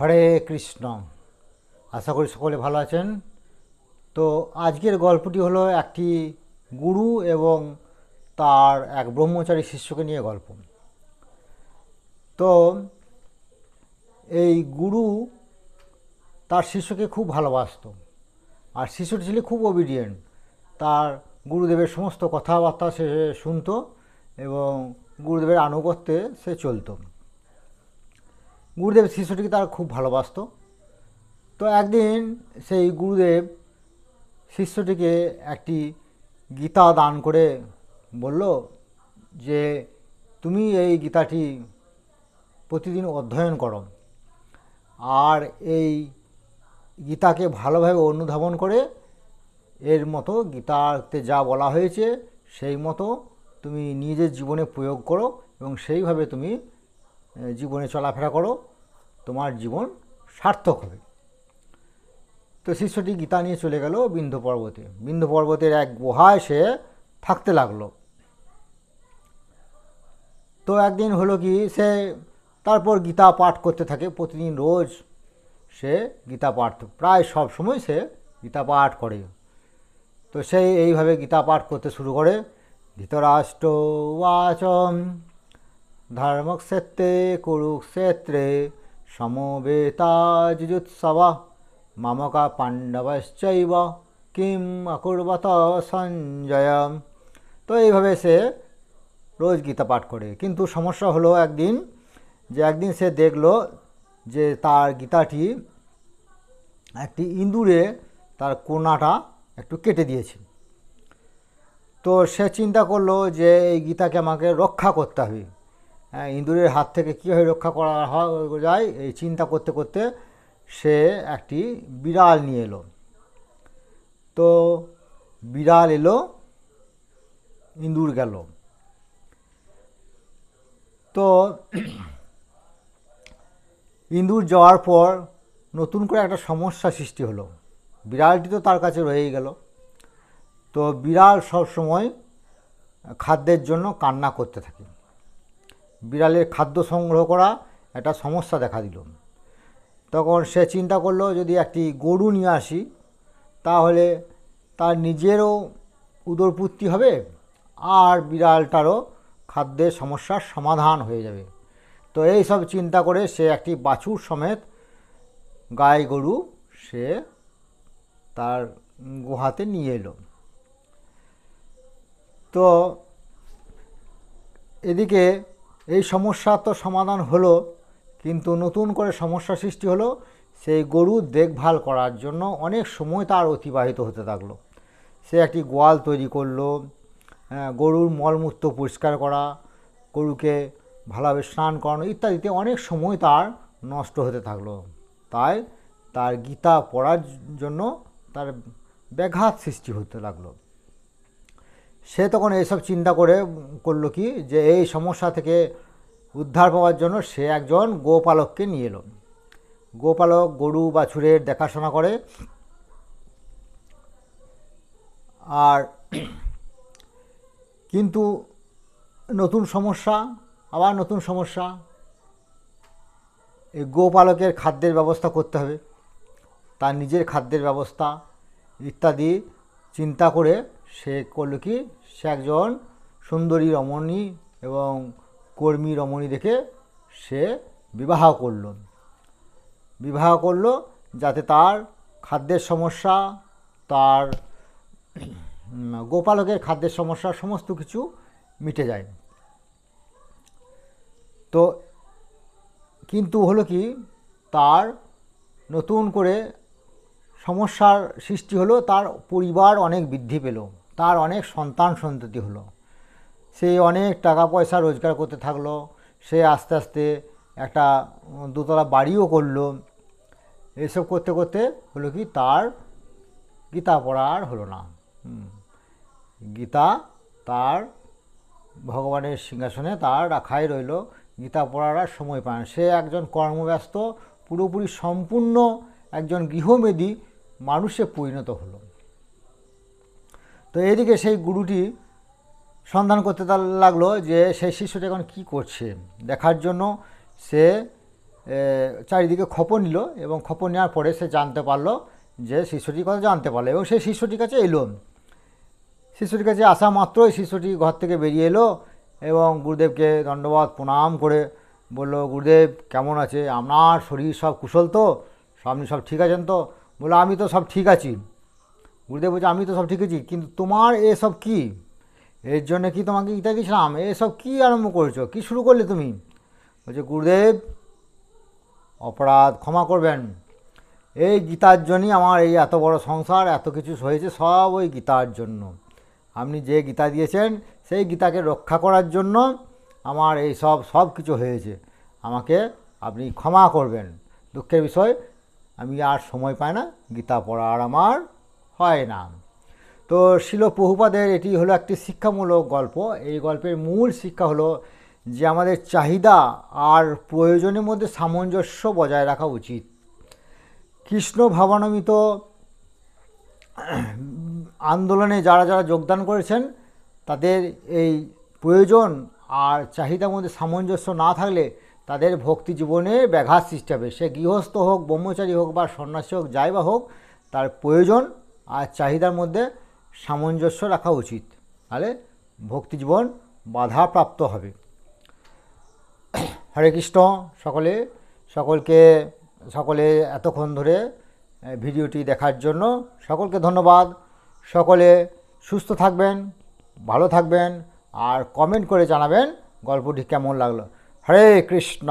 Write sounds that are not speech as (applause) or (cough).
হরে কৃষ্ণ। আশা করি সকলে ভালো আছেন। তো আজকের গল্পটি হলো একটি গুরু এবং তার এক ব্রহ্মচারী শিষ্যকে নিয়ে গল্প। তো এই গুরু তার শিষ্যকে খুব ভালোবাসতো আর শিষ্যটি ছিল খুব ওবিডিয়েন্ট তার গুরুদেবের সমস্ত কথাবার্তা সে শুনতো এবং গুরুদেবের আনুগত্যে সে চলতো। গুরুদেব শিষ্যটিকে তার খুব ভালোবাসতো। তো একদিন সেই গুরুদেব শিষ্যটিকে একটি গীতা দান করে বলল যে, তুমি এই গীতাটি প্রতিদিন অধ্যয়ন করো আর এই গীতাকে ভালোভাবে অনুধাবন করে এর মতো গীতাতে যা বলা হয়েছে সেই মতো তুমি নিজের জীবনে প্রয়োগ করো এবং সেইভাবে তুমি জীবনে চলাফেরা করো, তোমার জীবন সার্থক হবে। তো শিষ্যটি গীতা নিয়ে চলে গেল বিন্ধ্য পর্বতে। বিন্ধ্য পর্বতের এক গুহায় সে থাকতে লাগল। তো একদিন হলো কি, সে তারপর গীতা পাঠ করতে থাকে। প্রতিদিন রোজ সে গীতা পাঠ, প্রায় সব সময় সে গীতা পাঠ করে। তো সেই এইভাবে গীতা পাঠ করতে শুরু করে। ধৃতরাষ্ট্র ওয়াচম ধর্মক্ষেত্রে কুরুক্ষেত্রে সমবেতা যুজুৎসবা মামকা পাণ্ডবশ্চৈব কিম অকুর্বত সঞ্জয় তো এইভাবে সে রোজ গীতা পাঠ করে। কিন্তু সমস্যা হলো একদিন যে একদিন সে দেখল যে তার গীতাটি একটি ইঁদুরে তার কোনাটা একটু কেটে দিয়েছে। তো সে চিন্তা করল যে এই গীতাকে আমাকে রক্ষা করতে হবে। ইঁদুরের হাত থেকে কীভাবে রক্ষা করা হয়, যায়, এই চিন্তা করতে করতে সে একটি বিড়াল নিয়ে এলো। তো বিড়াল এলো ইঁদুর গেল। তো ইঁদুর যাওয়ার পর নতুন করে একটা সমস্যা সৃষ্টি হলো। বিড়ালটি তো তার কাছে রয়েই গেল। তো বিড়াল সবসময় খাদ্যের জন্য কান্না করতে থাকে। বিড়ালের খাদ্য সংগ্রহ করা একটা সমস্যা দেখা দিল। তখন সে চিন্তা করল, যদি একটি গরু নিয়ে আসি, তাহলে তার নিজেরও উদরপূর্তি হবে আর বিড়ালটারও খাদ্যের সমস্যার সমাধান হয়ে যাবে। তো এই সব চিন্তা করে সে একটি বাছুর সমেত গাই গরু সে তার গুহাতে নিয়ে এলো। তো এদিকে এই সমস্যা তো সমাধান হলো কিন্তু নতুন করে সমস্যা সৃষ্টি হলো সেই গরুর দেখভাল করার জন্য অনেক সময় তার অতিবাহিত হতে থাকল। সে একটি গোয়াল তৈরি করল হ্যাঁ, গরুর মলমূত্র পরিষ্কার করা গরুকে ভালোভাবে স্নান করানো ইত্যাদিতে অনেক সময় তার নষ্ট হতে থাকল। তাই তার গীতা পড়ার জন্য তার ব্যাঘাত সৃষ্টি হতে লাগল সে তখন এইসব চিন্তা করে করল কি যে এই সমস্যা থেকে উদ্ধার পাওয়ার জন্য সে একজন গোপালককে নিয়ে এলো। গোপালক গরু বাছুরের দেখাশোনা করে। আর কিন্তু নতুন সমস্যা, আবার নতুন সমস্যা। এই গোপালকের খাদ্যের ব্যবস্থা করতে হবে। তার নিজের খাদ্যের ব্যবস্থা ইত্যাদি চিন্তা করে সে করল কি? সে একজন সুন্দরী রমণী এবং কর্মী রমণী দেখে সে বিবাহ করল। বিবাহ করল যাতে তার খাদ্যের সমস্যা, তার (clears throat) গোপালকের খাদ্যের সমস্যা, সমস্ত কিছু মিটে যায়। তো কিন্তু হলো কি? তার নতুন করে সমস্যার সৃষ্টি হলো, তার পরিবার অনেক বৃদ্ধি পেল। তার অনেক সন্তান সন্ততি হলো। সে অনেক টাকা পয়সা রোজগার করতে থাকল। সে আস্তে আস্তে একটা দোতলা বাড়িও করল। এসব করতে করতে হলো কি তার গীতা পড়া আর হলো না। গীতা তার ভগবানের সিংহাসনে তার রাখাই রইল। গীতা পড়ার আর সময় পায় সে একজন কর্মব্যস্ত, পুরোপুরি সম্পূর্ণ একজন গৃহমেদী মানুষে পরিণত হলো। তো এদিকে সেই গুরুটি সন্ধান করতে তার লাগল যে সেই শিষ্যটি এখন কী করছে। দেখার জন্য সে চারিদিকে খবর নিল এবং খবর নেওয়ার পরে সে জানতে পারল যে শিষ্যটির কথা জানতে পারল এবং সেই শিষ্যটির কাছে এলো। শিষ্যটির কাছে আসা মাত্রই শিষ্যটি ঘর থেকে বেরিয়ে এলো এবং গুরুদেবকে দণ্ডবাদ প্রণাম করে বলল, গুরুদেব, কেমন আছে? আপনার শরীর সব কুশল তো? আপনি সব ঠিক আছেন তো? বলল, আমি তো সব ঠিক আছি। গুরুদেব বলছে, আমি তো সব ঠিক আছি, কিন্তু তোমার এসব কি? এর জন্য কি তোমাকে গীতা দিয়েছিলাম এসব কি আরম্ভ করেছ? কি শুরু করলে তুমি? বলছে, গুরুদেব, অপরাধ ক্ষমা করবেন। এই গীতার জন্যই আমার এই এত বড় সংসার, এত কিছু হয়েছে সব ওই গীতার জন্য। আপনি যে গীতা দিয়েছেন, সেই গীতাকে রক্ষা করার জন্য আমার এই সব সব কিছু হয়েছে। আমাকে আপনি ক্ষমা করবেন। দুঃখের বিষয়, আমি আর সময় পাই না। গীতা পড়ার আমার হয় না। তো শিল প্রভুপাদের এটি হলো একটি শিক্ষামূলক গল্প। এই গল্পের মূল শিক্ষা হলো যে আমাদের চাহিদা আর প্রয়োজনের মধ্যে সামঞ্জস্য বজায় রাখা উচিত। কৃষ্ণ ভাবানমিত আন্দোলনে যারা যারা যোগদান করেছেন, তাদের এই প্রয়োজন আর চাহিদার মধ্যে সামঞ্জস্য না থাকলে তাদের ভক্তি জীবনে ব্যাঘাত সৃষ্টি হবে। সে গৃহস্থ হোক, ব্রহ্মচারী হোক বা সন্ন্যাসী হোক, যাই বা হোক, তার প্রয়োজন আর চাহিদার মধ্যে সামঞ্জস্য রাখা উচিত। তাহলে ভক্তি জীবন বাধাপ্রাপ্ত হবে। হরে কৃষ্ণ, সকলে, সকলকে, সকলে এতক্ষণ ধরে ভিডিওটি দেখার জন্য সকলকে ধন্যবাদ। সকলে সুস্থ থাকবেন, ভালো থাকবেন, আর কমেন্ট করে জানাবেন গল্পটি কেমন লাগল। হরে কৃষ্ণ।